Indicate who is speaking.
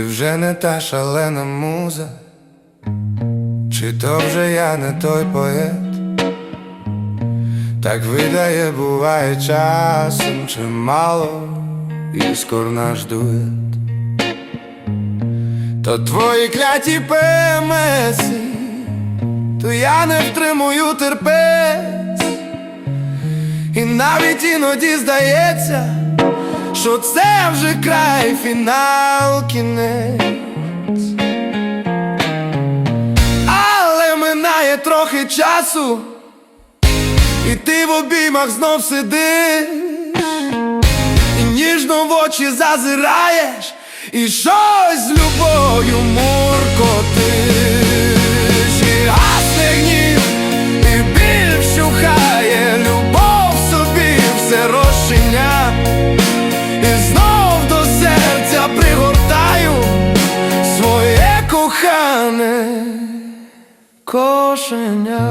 Speaker 1: вже не та шалена муза, чи то вже я не той поет, так видає, буває часом чимало іскор наш дует. То твої кляті ПМСи, то я не втримую терпець, і навіть іноді здається, що це вже край фінал кінець. Але минає трохи часу, і ти в обіймах знов сидиш, і ніжно в очі зазираєш, і щось з кохане кошеня.